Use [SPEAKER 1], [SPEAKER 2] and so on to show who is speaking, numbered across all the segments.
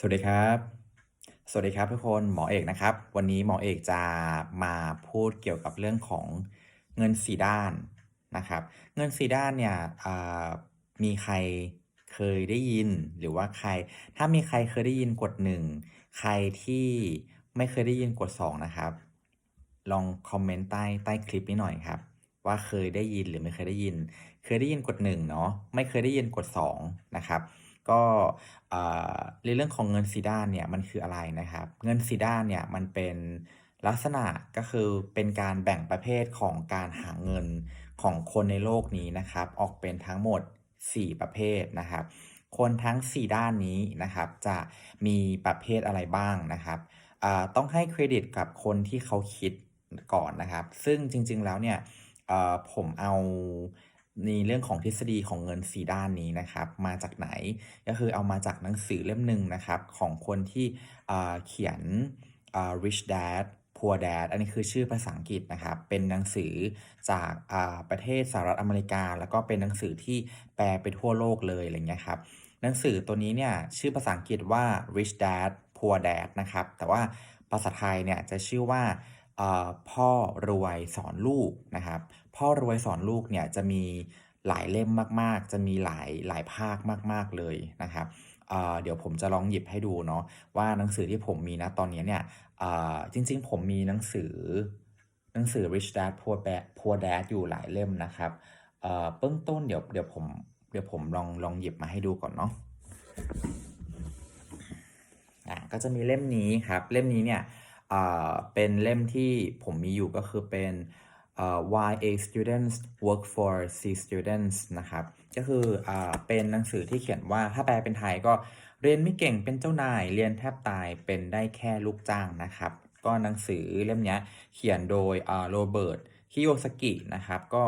[SPEAKER 1] สวัสดีครับ สวัสดีครับทุกคนหมอเอกนะครับ วันนี้หมอเอกจะมาพูดเกี่ยวกับเรื่องของเงินสีด้านนะครับ เงินสีด้านเนี่ยมีใครเคยได้ยินหรือว่าใคร ถ้ามีใครเคยได้ยินกดหนึ่งใครที่ไม่เคยได้ยินกดสองนะครับ ลองคอมเมนต์ใต้ใต้คลิปนี้หน่อยครับ ว่าเคยได้ยินหรือไม่เคยได้ยิน เคยได้ยินกดหนึ่งเนาะไม่เคยได้ยินกดสองนะครับ ก็ในเรื่องของเงินซีด้านเนี่ยมันคืออะไรนะครับ เงินซีด้านเนี่ยมันเป็นลักษณะก็คือเป็นการแบ่งประเภทของการหาเงินของคนในโลกนี้นะครับ ออกเป็นทั้งหมด 4 ประเภทนะครับ คนทั้ง 4 ด้านนี้นะครับจะมีประเภทอะไรบ้างนะครับต้องให้เครดิตกับคนที่เขาคิดก่อนนะครับ ซึ่งจริงๆแล้วเนี่ยผมเอา ในเรื่องของทฤษฎีของเงินสีด้านนี้นะครับ มาจากไหนก็คือเอามาจากหนังสือเล่มหนึ่งนะครับ ของคนที่เขียน Rich Dad Poor Dad อันนี้คือชื่อภาษาอังกฤษนะครับ เป็นหนังสือจากประเทศสหรัฐอเมริกา แล้วก็เป็นหนังสือที่แปลไปทั่วโลกเลยอะไรเงี้ยครับหนังสือตัวนี้เนี่ยชื่อภาษาอังกฤษว่า Rich Dad Poor Dad นะครับ แต่ว่าภาษาไทยเนี่ยจะชื่อว่าพ่อรวยสอนลูกนะครับ พ่อรวยสอนลูกเนี่ยจะมีหลายเล่มมากๆ จะมีหลายหลายภาคมาก ๆเลยนะครับเเดี๋ยวผมจะลองหยิบให้ดูเนาะว่าหนังสือที่ผมมีนะตอนนี้เนี่ยจริง ๆ ผมมีหนังสือหนังสือ Rich Dad Poor Dad Poor Dad อยู่หลายเล่มนะครับเอ่อเบื้องต้นเดี๋ยวเดี๋ยวผมเดี๋ยวผมลองลองหยิบมาให้ดูก่อนเนาะอะก็จะมีเล่มนี้ครับ เล่มนี้เนี่ยเป็นเล่มที่ผมมีอยู่ก็คือเป็น อ่า Why A Students Work for C Students นะครับ ก็คืออเป็นหนังสือที่เขียนว่าถ้าแปลเป็นไทยก็เรียนไม่เก่งเป็นเจ้านาย เรียนแทบตายเป็นได้แค่ลูกจ้างนะครับ ก็หนังสือเล่มนี้เขียนโดยโรเบิร์ตคิโยสกินะครับ ก็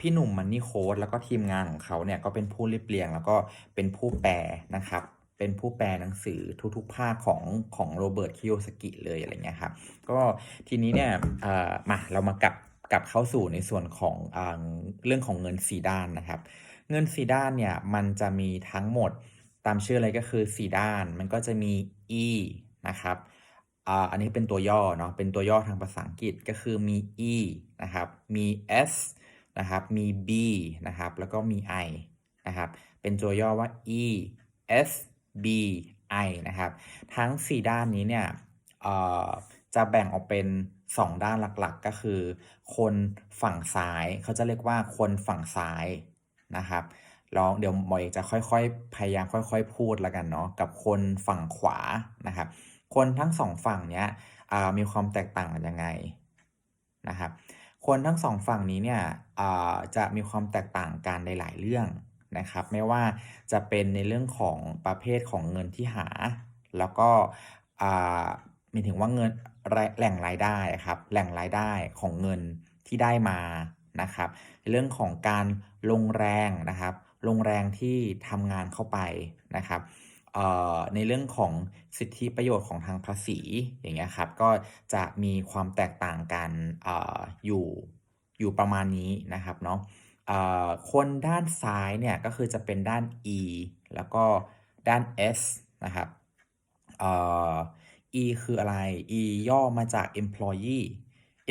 [SPEAKER 1] พี่หนุ่มมันนี่โค้ดแล้วก็ทีมงานของเขาเนี่ยก็เป็นผู้รียบเรียง แล้วก็เป็นผู้แปลนะครับ เป็นผู้แปลหนังสือทุกๆภาคของของโรเบิร์ตคิโยสกิเลยอะไรเงี้ยครับ ก็ทีนี้เนี่ยมาเรามากลับ กลับเข้าสู่ในส่วนของอเรื่องของเงินสีด้านนะครับ เงินสีด้านเนี่ยมันจะมีทั้งหมดตามชื่อเลยก็คือสีด้าน มันก็จะมี e นะครับอ,อันนี้เป็นตัวย่อเนาะเป็นตัวย่อทางภาษาอังกฤษก็คือมี e นะครับมี s นะครับมี b นะครับแล้วก็มี i นะครับเป็นตัวย่อว่า e s b i นะครับ ทั้ง 4 ด้านนี้เนี่ยจะแบ่งออกเป็น 2ด้านหลักๆก็คือ คนฝั่งซ้ายเขาจะเรียกว่าคนฝั่งซ้ายนะครับลองเดี๋ยวหมอเอกจะค่อยๆ พยายามค่อย ๆ พูดแล้วกันเนาะกับคนฝั่งขวานะครับ คนทั้งสองฝั่งเนี้ยมีความแตกต่างกันยังไงนะครับ คนทั้งสองฝั่งนี้เนี่ยจะมีความแตกต่างกันในหลายเรื่องนะครับ ไม่ว่าจะเป็นในเรื่องของประเภทของเงินที่หา แล้วก็หมายถึงว่าเงิน แหล่งรายได้ครับแหล่งรายได้ของเงินที่ได้มานะครับเรื่องของการลงแรงนะครับ ลงแรงที่ทำงานเข้าไปนะครับในเรื่องของสิทธิประโยชน์ของทางภาษีอย่างเงี้ยครับก็จะมีความแตกต่างกันออยู่อยู่ประมาณนี้นะครับเนาะคนด้านซ้ายเนี่ยก็คือจะเป็นด้าน e แล้วก็ด้าน s นะครับ e คืออะไร e ย่อมาจาก employee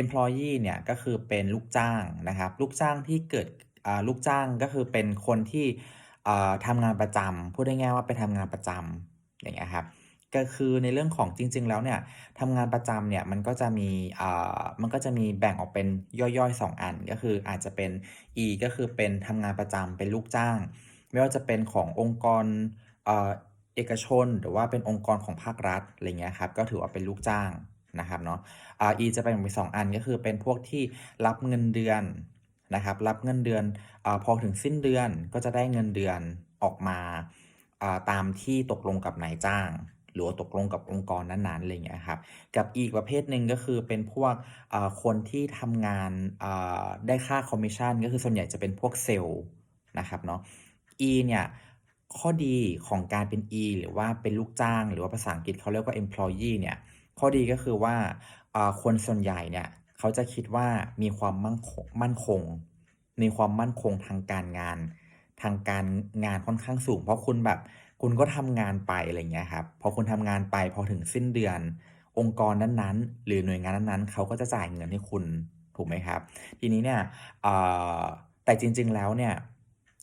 [SPEAKER 1] employee เนี่ยก็คือเป็นลูกจ้างนะครับ ลูกจ้างที่เกิดลูกจ้างก็คือเป็นคนที่ทำงานประจำพูดได้ง่ายว่าไปทำงานประจำอย่างเงี้ยครับก็คือในเรื่องของจริง ๆ แล้วเนี่ยทำงานประจำเนี่ยมันก็จะมีมันก็จะมีแบ่งออกเป็นย่อยๆ 2 อัน ก็คืออาจจะเป็น e ก็คือเป็นทำงานประจำเป็นลูกจ้าง ไม่ว่าจะเป็นขององค์กร เอกชน หรือว่าเป็นองค์กรของภาครัฐอะไรเงี้ยครับก็ถือว่าเป็นลูกจ้างนะครับเนาะ e จะเป็นเป็นสองอันก็คือเป็นพวกที่รับเงินเดือนนะครับ รับเงินเดือนอพอถึงสิ้นเดือนก็จะได้เงินเดือนออกมาตามที่ตกลงกับนายจ้าง หรือตกลงกับองค์กรนั้นๆอะไรเงี้ยครับ กับอีกประเภทหนึ่งก็คือเป็นพวกคนที่ทำงานได้ค่าคอมมิชชั่นก็คือส่วนใหญ่จะเป็นพวกเซลล์นะครับเนาะ e เนี่ย ข้อดีของการเป็น e หรือว่าเป็นลูกจ้าง หรือว่าภาษาอังกฤษเขาเรียกว่า employee เนี่ย ข้อดีก็คือว่าคนส่วนใหญ่เนี่ยเขาจะคิดว่ามีความมั่นคงมั่นคง มีความมั่นคงทางการงาน ทางการงานค่อนข้างสูง เพราะคุณแบบคุณก็ทำงานไปอะไรเงี้ยครับพอคุณทำงานไปพอถึงสิ้นเดือน องค์กรนั้นๆ หรือหน่วยงานนั้นๆเขาก็จะจ่ายเงินให้คุณถูกไหมครับ ทีนี้เนี่ยแต่จริง ๆแล้วเนี่ย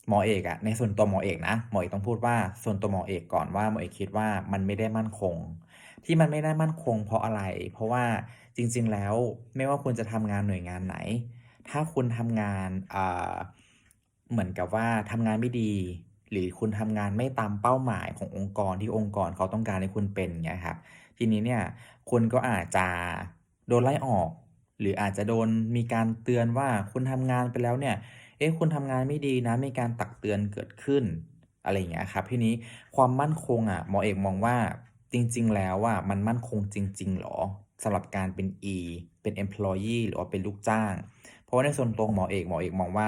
[SPEAKER 1] หมอเอกอะในส่วนตัวหมอเอกนะหมอเอกต้องพูดว่าส่วนตัวหมอเอกก่อนว่าหมอเอกคิดว่ามันไม่ได้มั่นคง ที่มันไม่ได้มั่นคง เพราะอะไร เพราะว่าจริง ๆ แล้วไม่ว่าคุณจะทำงานหน่วยงานไหน ถ้าคุณทำงานเหมือนกับว่าทำงานไม่ดี หรือคุณทำงานไม่ตามเป้าหมายขององค์กรที่องค์กรเขาต้องการให้คุณเป็นเงี้ยครับทีนี้เนี่ยคุณก็อาจจะโดนไล่ออก หรืออาจจะโดนมีการเตือนว่าคุณทำงานไปแล้วเนี่ย เอ๊ะคุณทำงานไม่ดีนะมีการตักเตือนเกิดขึ้นอะไรอย่างเงี้ยครับทีนี้ความมั่นคงอะหมอเอกมองว่าจริง ๆ แล้วว่ามันมั่นคงจริง ๆหรอสำหรับการเป็น E เป็น employee หรือว่าเป็นลูกจ้าง เพราะว่าในส่วนตรงหมอเอกหมอเอกมองว่า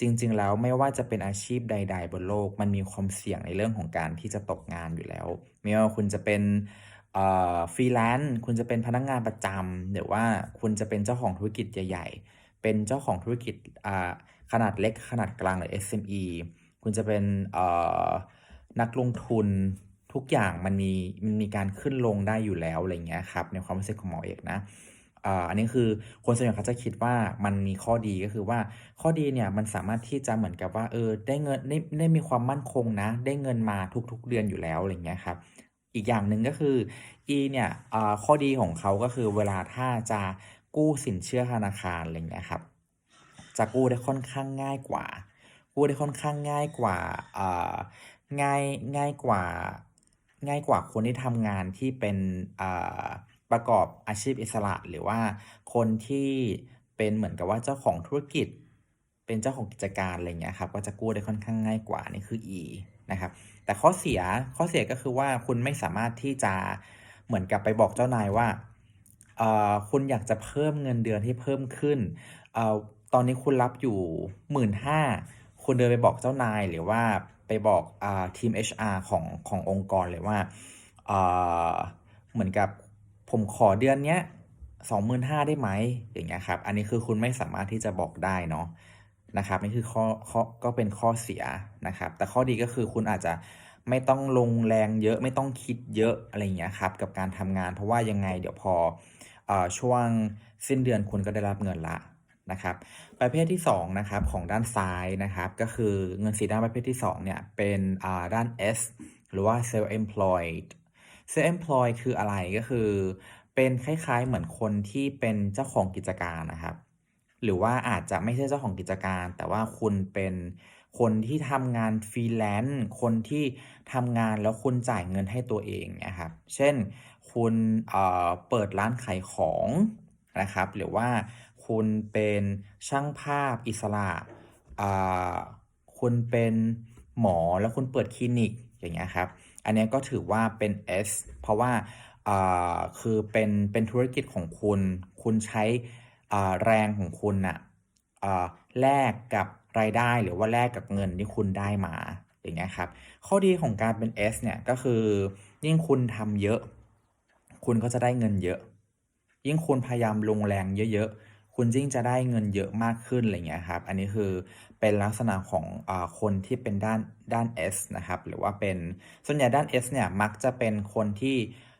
[SPEAKER 1] จริง ๆ แล้วไม่ว่าจะเป็นอาชีพใด ๆ บนโลก มันมีความเสี่ยงในเรื่องของการที่จะตกงานอยู่แล้ว ไม่ว่าคุณจะเป็นฟรีแลนซ์คุณจะเป็นพนักงงานประจำหรือว่าคุณจะเป็นเจ้าของธุรกิจใหญ่ ๆ เป็นเจ้าของธุรกิจ ขนาดเล็กขนาดกลางหรือ SME คุณจะเป็นนักลงทุนทุกอย่างมันมีมันมีการขึ้นลงได้อยู่แล้วอะไรเงี้ยครับในความรู้สึกของหมอเอกนะอันนี้คือคนส่วนใหญ่เขาจะคิดว่ามันมีข้อดีก็คือว่าข้อดีเนี่ยมันสามารถที่จะเหมือนกับว่าเออได้เงินได้ได้มีความมั่นคงนะ ได้เงินมาทุกๆเดือนอยู่แล้วอะไรเงี้ยครับอีกอย่างหนึ่งก็คือ E เนี่ยข้อดีของเขาก็คือเวลาถ้าจะกู้สินเชื่อธนาคารอะไรเงี้ยครับ จะกู้ได้ค่อนข้างง่ายกว่า กู้ได้ค่อนข้างง่ายกว่าง่ายง่ายกว่าง่ายกว่าคนที่ทำงานที่เป็นประกอบอาชีพอิสระ หรือว่าคนที่เป็นเหมือนกับว่าเจ้าของธุรกิจ เป็นเจ้าของกิจการอะไรเงี้ยครับก็จะกู้ได้ค่อนข้างง่ายกว่านี่คือ E นะครับ แต่ข้อเสียข้อเสียก็คือว่าคุณไม่สามารถที่จะเหมือนกับไปบอกเจ้านายว่าคุณอยากจะเพิ่มเงินเดือนที่เพิ่มขึ้นอ ตอนนี้คุณรับอยู่หมื่นห้าคุณเดินไปบอกเจ้านายหรือว่าไปบอกอทีม HR ของขององค์กรเลยว่าเหมือนกับผมขอเดือนเนี้ยสองหมื่นห้าได้ไหมอย่างเงี้ยครับอันนี้คือคุณไม่สามารถที่จะบอกได้เนาะนะครับนี่คือข้อข้อก็เป็นข้อเสียนะครับ แต่ข้อดีก็คือคุณอาจจะไม่ต้องลงแรงเยอะไม่ต้องคิดเยอะอะไรเงี้ยครับกับการทำงาน เพราะว่ายังไงเดี๋ยวพออช่วงสิ้นเดือนคุณก็ได้รับเงินละ นะครับ ประเภทที่2นะครับของด้านซ้ายนะครับก็คือเงินสีด้านประเภทที่2เนี่ยเป็นด้าน S หรือว่า self employed self employed คืออะไรก็คือเป็นคล้ายๆเหมือนคนที่เป็นเจ้าของกิจการนะครับ หรือว่าอาจจะไม่ใช่เจ้าของกิจการ แต่ว่าคุณเป็นคนที่ทำงานฟรีแลนซ์คนที่ทำงานแล้วคุณจ่ายเงินให้ตัวเองนะครับ เช่นคุณเเปิดร้านขายของนะครับ หรือว่า คุณเป็นช่างภาพอิสระคุณเป็นหมอแล้วคุณเปิดคลินิกอย่างเงี้ยครับ อันนี้ก็ถือว่าเป็น S เพราะว่าคือเป็นเป็นธุรกิจของคุณ คุณใช้แรงของคุณนะ่ะแลกกับรายได้หรือว่าแลกกับเงินที่คุณได้มาอย่างเงี้ยครับ ข้อดีของการเป็น S เนี่ยก็คือยิ่งคุณทำเยอะ คุณก็จะได้เงินเยอะ ยิ่งคุณพยายามลงแรงเยอะ คุณยิ่งจะได้เงินเยอะมากขึ้นอะไรเงี้ยครับ อันนี้คือเป็นลักษณะของอคนที่เป็นด้านด้าน S นะครับ หรือว่าเป็นส่วนใหญ่ด้าน S เนี่ยมักจะเป็นคนที่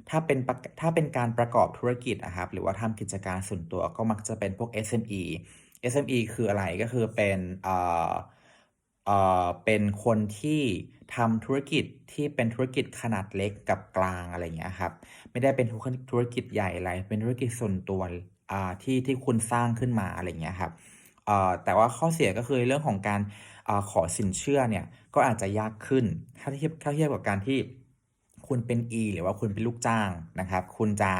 [SPEAKER 1] ถ้าเป็นถ้าเป็นการประกอบธุรกิจนะครับหรือว่าทำกิจการส่วนตัวก็มักจะเป็นพวก SME SME คืออะไรก็คือเป็นเอ่อเอ่อเป็นคนที่ทำธุรกิจที่เป็นธุรกิจขนาดเล็กกับกลางอะไรเงี้ยครับ ไม่ได้เป็นธุรกิจใหญ่อะไรเป็นธุรกิจส่วนตัว ที่ที่คุณสร้างขึ้นมาอะไรเงี้ยครับแต่ว่าข้อเสียก็คือเรื่องของการอขอสินเชื่อเนี่ยก็อาจจะยากขึ้นถ้าเทียบถ้าเทียบกับการที่คุณเป็น E หรือว่าคุณเป็นลูกจ้างนะครับ คุณจะ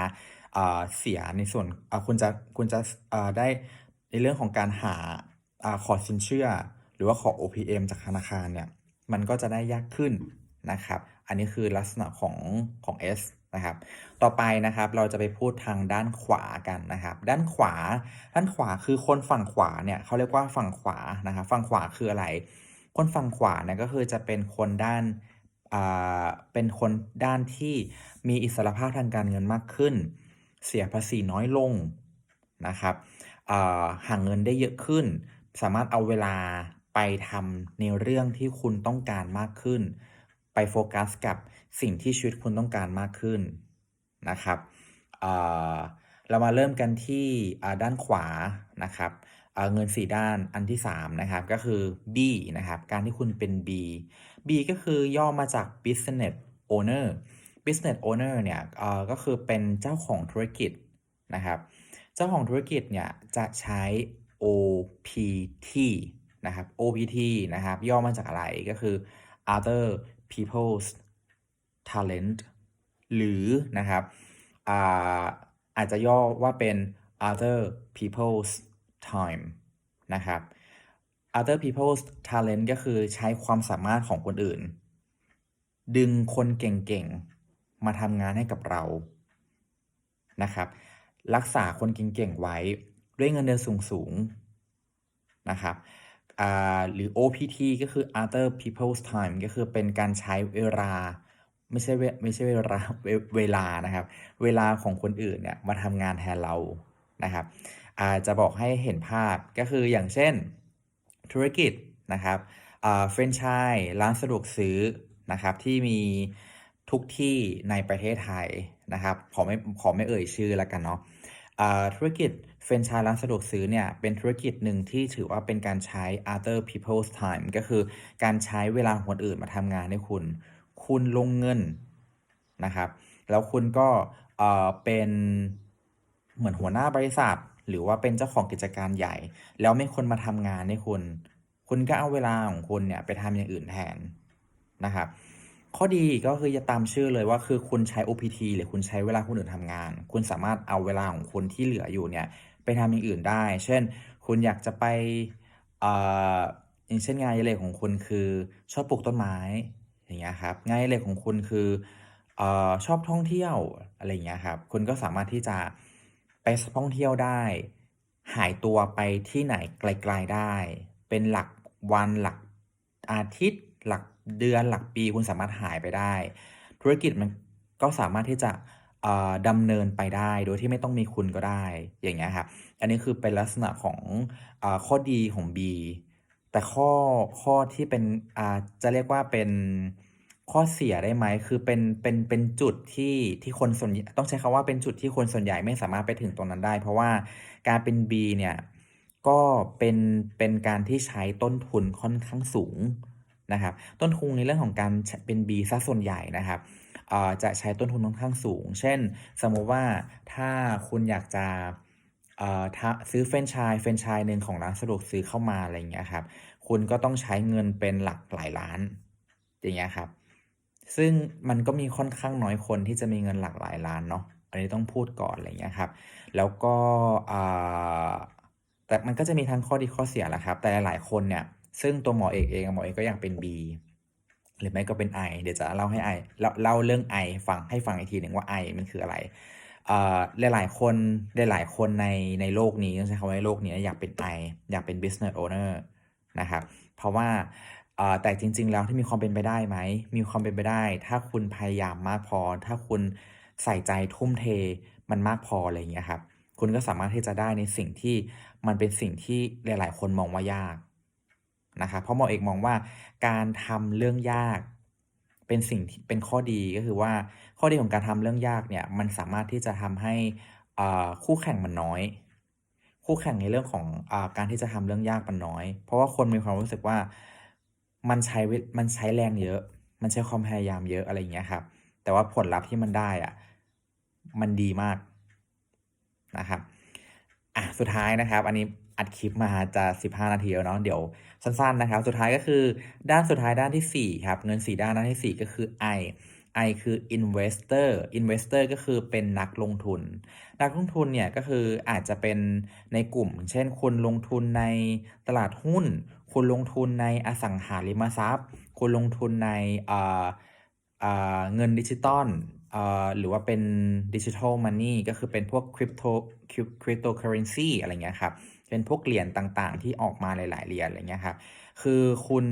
[SPEAKER 1] เสียในส่วนคุณจะคุณจะได้ในเรื่องของการหาขอสินเชื่อ หรือว่าขอ OPM จากธนาคารเนี่ยมันก็จะได้ยากขึ้นนะครับ อันนี้คือลักษณะของของ S นะครับ ต่อไปนะครับเราจะไปพูดทางด้านขวากันนะครับ ด้านขวา ด้านขวาคือคนฝั่งขวาเนี่ยเขาเรียกว่าฝั่งขวานะครับ ฝั่งขวาคืออะไร คนฝั่งขวาเนี่ยก็คือจะเป็นคนด้านอ่าเป็นคนด้านที่มีอิสรภาพทางการเงินมากขึ้น เสียภาษีน้อยลงนะครับหาเงินได้เยอะขึ้น สามารถเอาเวลาไปทำในเรื่องที่คุณต้องการมากขึ้น ไปโฟกัสกับสิ่งที่ชีวิตคุณต้องการมากขึ้นนะครับเรามาเริ่มกันที่ด้านขวานะครับเงิน 4 ด้านอันที่ 3 นะครับ ก็คือ B นะครับ การที่คุณเป็น B B ก็คือย่อมาจาก business owner business owner เนี่ยก็คือเป็นเจ้าของธุรกิจนะครับ เจ้าของธุรกิจเนี่ยจะใช้ OPT นะครับ OPT นะครับ ย่อมาจากอะไรก็คือ other people's talent หรือนะครับอาอาจจะย่อว่าเป็น other people's time นะครับ other people's talent ก็คือใช้ความสามารถของคนอื่น ดึงคนเก่งๆ มาทำงานให้กับเรานะครับ รักษาคนเก่งๆ ไว้ด้วยเงินเดือนสูงๆ นะครับ หรือ OPT ก็คือ other people's time ก็คือเป็นการใช้เวลา ไม่ใช่เวไม่ใช่เวลาเวเวลานะครับ เวลาของคนอื่นเนี่ยมาทำงานแทนเรานะครับจะบอกให้เห็นภาพก็คืออย่างเช่นธุรกิจนะครับเฟรนไชส์ร้านสะดวกซื้อนะครับที่มีทุกที่ในประเทศไทยนะครับขอไม่ขอไม่เอ่ยชื่อแล้วกันเนาะ ธุรกิจเฟรนไชส์ร้านสะดวกซื้อเนี่ยเป็นธุรกิจหนึ่งที่ถือว่าเป็นการใช้ other people's time ก็คือการใช้เวลาคนอื่นมาทำงานให้คุณ คุณลงเงินนะครับ แล้วคุณก็เอ่อเป็นเหมือนหัวหน้าบริษัท หรือว่าเป็นเจ้าของกิจการใหญ่ แล้วไม่คนมาทำงานให้คุณ คุณก็เอาเวลาของคุณเนี่ยไปทำอย่างอื่นแทนนะครับ ข้อดีก็คือจะตามชื่อเลยว่าคือคุณใช้ OPT หรือคุณใช้เวลาคนอื่นทำงาน คุณสามารถเอาเวลาของคุณที่เหลืออยู่เนี่ยไปทำอย่างอื่นได้ เช่น คุณอยากจะไปเอ่ออย่างเช่นงานอดิเรกของคุณคือชอบปลูกต้นไม้อย่างเงี้ยครับงานอดิเรกของคุณคือเอ่อชอบท่องเที่ยวอะไรอย่างเงี้ยครับคุณก็สามารถที่จะไปท่องเที่ยวได้ หายตัวไปที่ไหนไกลๆได้ เป็นหลักวันหลักอาทิตย์หลัก เดือนหลักปีคุณสามารถหายไปได้ ธุรกิจมันก็สามารถที่จะเอ่อดำเนินไปได้โดยที่ไม่ต้องมีคุณก็ได้อย่างเงี้ยครับอันนี้คือเป็นลักษณะของอข้อดีของ B แต่ข้อข้อที่เป็นจะเรียกว่าเป็นข้อเสียได้ไหมคือเป็นเป็นเป็นจุดที่ที่คนส่วนต้องใช้คำว่าเป็นจุดที่คนส่วนใหญ่ไม่สามารถไปถึงตรงนั้นได้ เพราะว่าการเป็น B เนี่ยก็เป็นเป็นการที่ใช้ต้นทุนค่อนข้างสูง นะครับ ต้นทุนในเรื่องของการเป็น B ซะส่วนใหญ่นะครับจะใช้ต้นทุนค่อนข้างสูง เช่น สมมุติว่าถ้าคุณอยากจะซื้อเฟรนไชส์เฟรนไชส์หนึ่งของร้านสะดวกซื้อเข้ามาอะไรอย่างเงี้ยครับ คุณก็ต้องใช้เงินเป็นหลักหลายล้าน อย่างเงี้ยครับ ซึ่งมันก็มีค่อนข้างน้อยคนที่จะมีเงินหลักหลายล้านเนาะ อันนี้ต้องพูดก่อนอะไรอย่างเงี้ยครับ แล้วก็แต่มันก็จะมีทั้งข้อดีข้อเสียแหละครับ แต่หลายคนเนี่ย ซึ่งตัวหมอเอกเองหมอเอกก็อยากเป็น B หรือไม่ก็เป็น I เดี๋ยวจะเล่าให้ I เล่าเล่าเรื่อง I ฟังให้ฟังอีกทีหนึ่งว่า I มันคืออะไรเอ่อหลายๆคนหลายๆคนในในโลกนี้ต้องใช้คำว่าในโลกนี้อยากเป็น I อยากเป็น business owner นะครับ เพราะว่าเอ่อแต่จริง ๆ แล้วที่มีความเป็นไปได้ไหม มีความเป็นไปได้ ถ้าคุณพยายามมากพอ ถ้าคุณใส่ใจทุ่มเทมันมากพออะไรอย่างเงี้ยครับ คุณก็สามารถที่จะได้ในสิ่งที่มันเป็นสิ่งที่หลาย ๆ คนมองว่ายาก นะครับเพราะหมอเอกมองว่าการทำเรื่องยาก เป็นสิ่งที่เป็นข้อดีก็คือว่าข้อดีของการทำเรื่องยากเนี่ยมันสามารถที่จะทำให้คู่แข่งมันน้อย คู่แข่งในเรื่องของอการที่จะทำเรื่องยากมันน้อย เพราะว่าคนมีความรู้สึกว่ามันใช้เวมันใช้แรงเยอะ มันใช้ความพยายามเยอะอะไรอย่างเงี้ยครับ แต่ว่าผลลัพธ์ที่มันได้อะมันดีมากนะครับอะสุดท้ายนะครับ อันนี้ อัดคลิปมาจะ 15 นาทีแล้วเนาะเดี๋ยวสั้นๆนะครับ สุดท้ายก็คือด้านสุดท้ายด้านที่ 4 ครับเงิน 4 ด้านด้านที่ 4 ก็คือ I I คือ investor investor ก็คือเป็นนักลงทุน นักลงทุนเนี่ยก็คืออาจจะเป็นในกลุ่ม เช่นคุณลงทุนในตลาดหุ้น คุณลงทุนในอสังหาริมทรัพย์ คุณลงทุนในเงินดิจิตอลหรือว่าเป็นดิจิทัลมันนี่ก็คือเป็นพวกคริปโตคริปโตเคอเรนซีอะไรเงี้ยครับ เป็นพวกเหรียญต่างๆ ที่ออกมาหลาย ๆเหรียญอะไรเงี้ยครับคือคุณ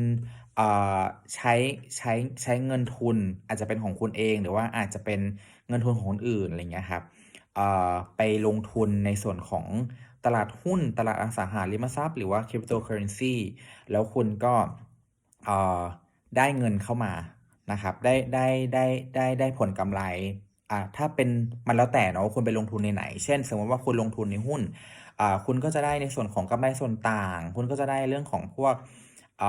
[SPEAKER 1] ใช้ใช้ใช้เงินทุนอาจจะเป็นของคุณเองหรือว่าอาจจะเป็นเงินทุนของคนอื่นอะไรเงี้ยครับไปลงทุนในส่วนของตลาดหุ้นตลาดอสังหาริมทรัพย์หรือว่า Cryptocurrency แล้วคุณก็ได้เงินเข้ามานะครับได้ได้ได้ได้ได้ผลกำไรอ่าถ้าเป็นมันแล้วแต่เนาะคุณไปลงทุนในไหน เช่น สมมติว่าคุณลงทุนในหุ้น คุณก็จะได้ในส่วนของกำไรส่วนต่าง คุณก็จะได้เรื่องของพวกเ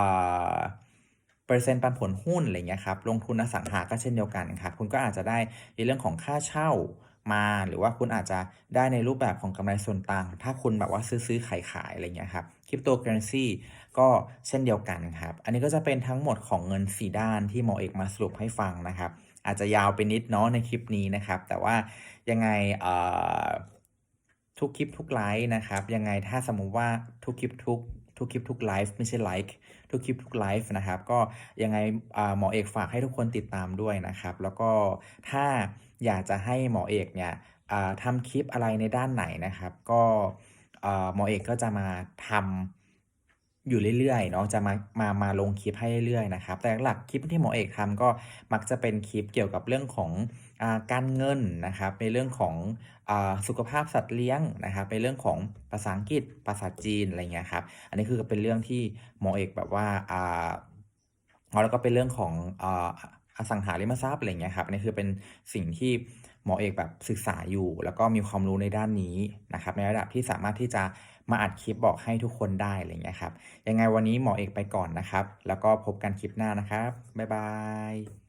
[SPEAKER 1] ปอร์เซ็นต์ปันผลหุ้นอะไรเงี้ยครับ ลงทุนอสังหาก็เช่นเดียวกันครับ คุณก็อาจจะได้ในเรื่องของค่าเช่ามา หรือว่าคุณอาจจะได้ในรูปแบบของกำไรส่วนต่าง ถ้าคุณแบบว่าซื้อซื้อขายขายอะไรเงี้ยครับ Cryptocurrency ก็เช่นเดียวกันครับ อันนี้ก็จะเป็นทั้งหมดของเงิน 4 ด้านที่หมอเอกมาสรุปให้ฟังนะครับ อาจจะยาวไปนิดเนาะในคลิปนี้นะครับ แต่ว่ายังไงเอ่อ ทุกคลิปทุกไลฟ์นะครับ ยังไงถ้าสมมุติว่าทุกคลิปทุกทุกคลิปทุกไลฟ์ไม่ใช่ไลค์ทุกคลิปทุกไลฟ์นะครับ ก็ยังไงหมอเอกฝากให้ทุกคนติดตามด้วยนะครับ แล้วก็ถ้าอยากจะให้หมอเอกเนี่ยทำคลิปอะไรในด้านไหนนะครับ ก็หมอเอกก็จะมาทำ อยู่เรื่อยๆเนาะจะมามามาลงคลิปให้เรื่อยๆนะครับ แต่หลักคลิปที่หมอเอกทำก็มักจะเป็นคลิปเกี่ยวกับเรื่องของอการเงินนะครับในเรื่องของอสุขภาพสัตว์เลี้ยงนะครับในเรื่องของภาษาอังกฤษภาษาจีนอะไรเงี้ยครับอันนี้คือเป็นเรื่องที่หมอเอกแบบว่าอ่าแล้วก็เป็นเรื่องของออสังหาริมทรัพย์อะไรเงี้ยครับอันนี้คือเป็นสิ่งที่ หมอเอกแบบศึกษาอยู่ แล้วก็มีความรู้ในด้านนี้นะครับ ในระดับที่สามารถที่จะมาอัดคลิปบอกให้ทุกคนได้อะไรเงี้ยครับยังไงวันนี้หมอเอกไปก่อนนะครับ แล้วก็พบกันคลิปหน้านะครับบ๊ายบาย